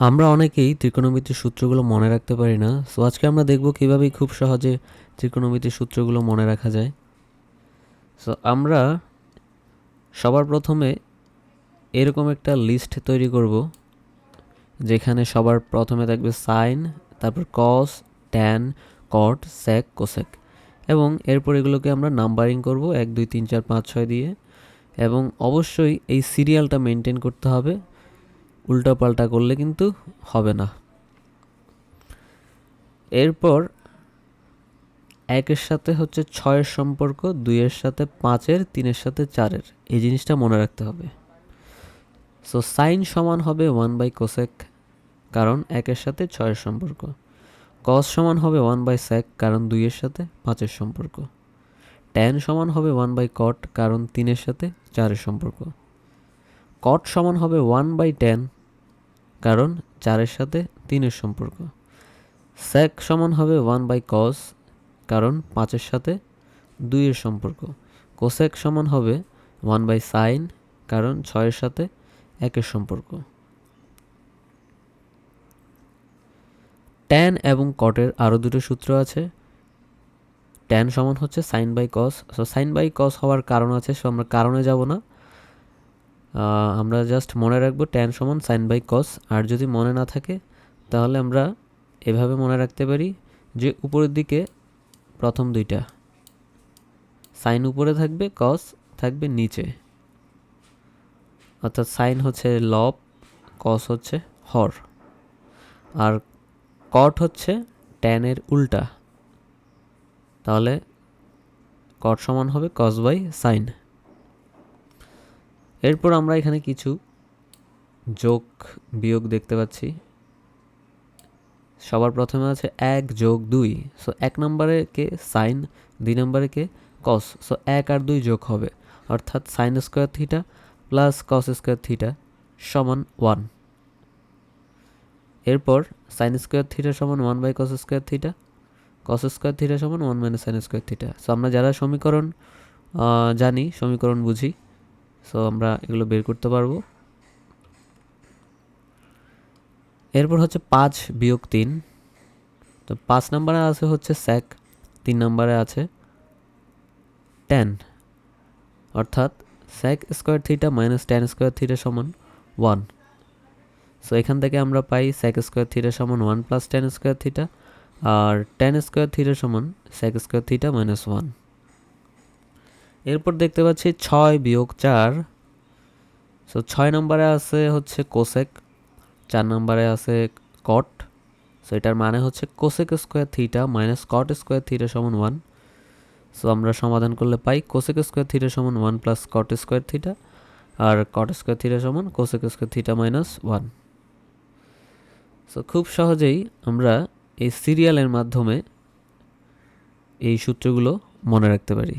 আমরা অনেকেই ত্রিকোণমিতির সূত্রগুলো মনে রাখতে পারি না সো আজকে আমরা দেখব কীভাবে খুব সহজে ত্রিকোণমিতির সূত্রগুলো মনে রাখা যায়। সো আমরা সবার প্রথমে এরকম একটা লিস্ট তৈরি করব, যেখানে সবার প্রথমে থাকবে সাইন তারপর cos tan cot sec cosec এবং এরপর এগুলোকে আমরা নাম্বারিং করব এক, দুই, তিন, চার, পাঁচ, ছয় দিয়ে, এবং অবশ্যই এই সিরিয়ালটা মেনটেন করতে হবে। উল্টাপাল্টা করলে কিন্তু হবে না। এরপর একের সাথে হচ্ছে ছয়ের সম্পর্ক, দুইয়ের সাথে পাঁচের, তিনের সাথে চারের। এই জিনিসটা মনে রাখতে হবে। সো সাইন সমান হবে ওয়ান বাই কোসেক কারণ একের সাথে ছয়ের সম্পর্ক। কস সমান হবে ওয়ান বাই স্যাক কারণ দুইয়ের সাথে পাঁচের সম্পর্ক। ট্যান সমান হবে ওয়ান বাই কট কারণ তিনের সাথে চারের সম্পর্ক। কট সমান হবে ওয়ান বাই টেন কারণ চারের সাথে তিনের সম্পর্ক। স্যাক সমান হবে ওয়ান বাই কস কারণ পাঁচের সাথে দুইয়ের সম্পর্ক। কোসেক সমান হবে ওয়ান বাই সাইন কারণ ছয়ের সাথে একের সম্পর্ক। ট্যান এবং কটের আরও দুটো সূত্র আছে। ট্যান সমান হচ্ছে sine by cos so sine by cos হওয়ার কারণ আছে সো আমরা কারণে যাব না। আমরা জাস্ট মনে রাখব ট্যান সমান সাইন বাই কস আর যদি মনে না থাকে, তাহলে আমরা এভাবে মনে রাখতে পারি যে উপরের দিকে প্রথম দুইটা সাইন উপরে থাকবে কস থাকবে নিচে। অর্থাৎ সাইন হচ্ছে লব কস হচ্ছে হর, আর কট হচ্ছে ট্যানের উল্টা। তাহলে কট সমান হবে কস বাই সাইন এরপর আমরা এখানে কিছু যোগ, বিয়োগ দেখতে পাচ্ছি। সবার প্রথমে আছে এক যোগ দুই। সো এক নম্বরে কে? সাইন দুই নম্বরে কে? কস সো এক আর দুই যোগ হবে। অর্থাৎ sine square theta plus cos square theta সমান ওয়ান এরপর সাইন স্কোয়ার থিটা সমান one by cos square theta cos square theta সমান one minus sine square theta so আমরা যারা সমীকরণ জানি, সমীকরণ বুঝি সো আমরা এগুলো বের করতে পারব। এরপর হচ্ছে পাঁচ বিয়োগ তিন। তো পাঁচ নম্বরে আছে হচ্ছে স্যাক, তিন নম্বরে আছে টেন। অর্থাৎ sec square theta minus tan square theta সমান ওয়ান। সো এখান থেকে আমরা পাই স্যাক স্কোয়ার থিটা সমান one plus tan square theta, আর টেন স্কোয়ার থিটা সমান sec square theta minus one. এরপর দেখতে পাচ্ছি ছয় বিয়োগ চার। সো ছয় নম্বরে আছে হচ্ছে কোসেক, চার নম্বরে আছে কট সো এটার মানে হচ্ছে cosec square theta minus cot square theta সমান ওয়ান সো আমরা সমাধান করলে পাই কোসেক স্কোয়ার থিটা সমান one plus cot square theta আর কট স্কোয়ার থিটা সমান cosec square theta minus one so খুব সহজেই আমরা এই সিরিয়ালের মাধ্যমে এই সূত্রগুলো মনে রাখতে পারি।